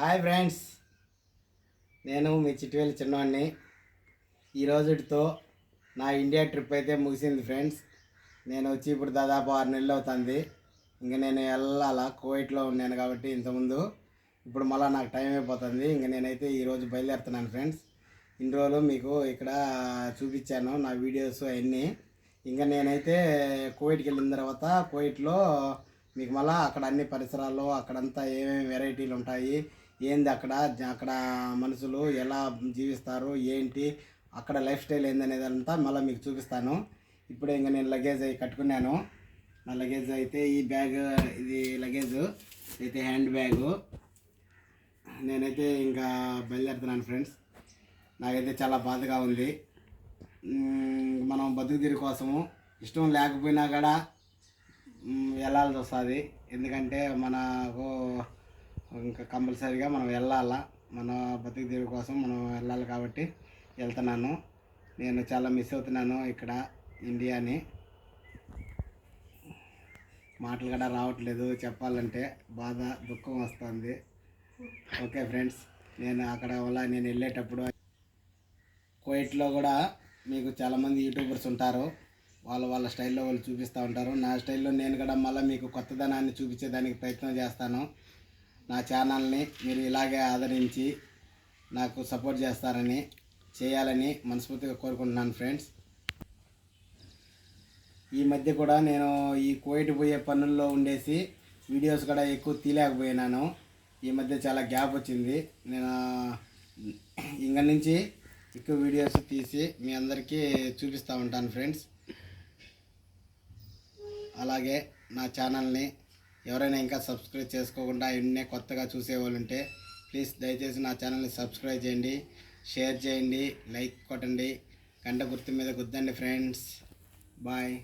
Hi friends. నేను మీ చిట్టువేలు చిన్నవాడిని ఈ రోజుతో నా ఇండియా ట్రిప్ అయితే ముగిసింది ఫ్రెండ్స్. నేను వచ్చి ఇప్పుడు దాదాపు ఆరు నెలలు అవుతుంది. ఇంక నేను వెళ్ళాలా కోవిట్లో ఉన్నాను కాబట్టి ఇంతకుముందు. ఇప్పుడు మళ్ళీ నాకు టైం అయిపోతుంది. ఇంక నేనైతే ఈరోజు బయలుదేరుతున్నాను ఫ్రెండ్స్. ఇన్ని రోజులు మీకు ఇక్కడ చూపించాను నా వీడియోస్ అవన్నీ ఇంకా నేనైతే కోవిట్కి వెళ్ళిన తర్వాత కోవిట్లో మీకు మళ్ళీ అక్కడ అన్ని పరిసరాల్లో అక్కడంతా ఏమేమి వెరైటీలు ఉంటాయి ఏంది అక్కడ? అక్కడ మనుషులు ఎలా జీవిస్తారు? ఏంటి? అక్కడ లైఫ్ స్టైల్ ఏందనేది అంతా మళ్ళీ మీకు చూపిస్తాను. ఇప్పుడే ఇంకా నేను లగేజ్ అయి కట్టుకున్నాను. నా లగేజ్ అయితే ఈ బ్యాగ్ ఇది లగేజ్ అయితే హ్యాండ్ బ్యాగు. నేనైతే ఇంకా బయలుదేరుతున్నాను ఫ్రెండ్స్. నాకైతే చాలా బాధగా ఉంది. మనం బతుకు కోసము ఇష్టం లేకపోయినా కూడా వెళ్ళాల్సి వస్తుంది. ఎందుకంటే మనకు ఇంకా కంపల్సరీగా మనం వెళ్ళాలా? మన బతుకు తీరు కోసం మనం వెళ్ళాలి కాబట్టి వెళ్తున్నాను. నేను చాలా మిస్ అవుతున్నాను ఇక్కడ ఇండియాని. మాటలు కూడా రావట్లేదు చెప్పాలంటే. బాధ దుఃఖం వస్తుంది. ఓకే ఫ్రెండ్స్ నేను అక్కడ వల్ల నేను వెళ్ళేటప్పుడు కోయిట్లో కూడా మీకు చాలామంది యూట్యూబర్స్ ఉంటారు. వాళ్ళు వాళ్ళ స్టైల్లో వాళ్ళు చూపిస్తూ ఉంటారు. నా స్టైల్లో నేను కూడా మళ్ళీ మీకు కొత్తదనాన్ని చూపించేదానికి ప్రయత్నం చేస్తాను. నా ఛానల్ని మీరు ఇలాగే ఆదరించి నాకు సపోర్ట్ చేస్తారని చేయాలని మనస్ఫూర్తిగా కోరుకుంటున్నాను ఫ్రెండ్స్. ఈ మధ్య కూడా నేను ఈ కోయిట్ పోయే పనుల్లో ఉండేసి వీడియోస్ కూడా ఎక్కువ తీయలేకపోయినాను. ఈ మధ్య చాలా గ్యాప్ వచ్చింది. నేను ఇంక నుంచి ఎక్కువ వీడియోస్ తీసి మీ అందరికీ చూపిస్తూ ఉంటాను ఫ్రెండ్స్. అలాగే నా ఛానల్ని ఎవరైనా ఇంకా సబ్స్క్రైబ్ చేసుకోకుండా ఇన్నే కొత్తగా చూసేవాళ్ళు ఉంటే ప్లీజ్ దయచేసి నా ఛానల్ని సబ్స్క్రైబ్ చేయండి షేర్ చేయండి లైక్ కొట్టండి. గంట గుర్తు మీద గుద్దండి ఫ్రెండ్స్. బాయ్.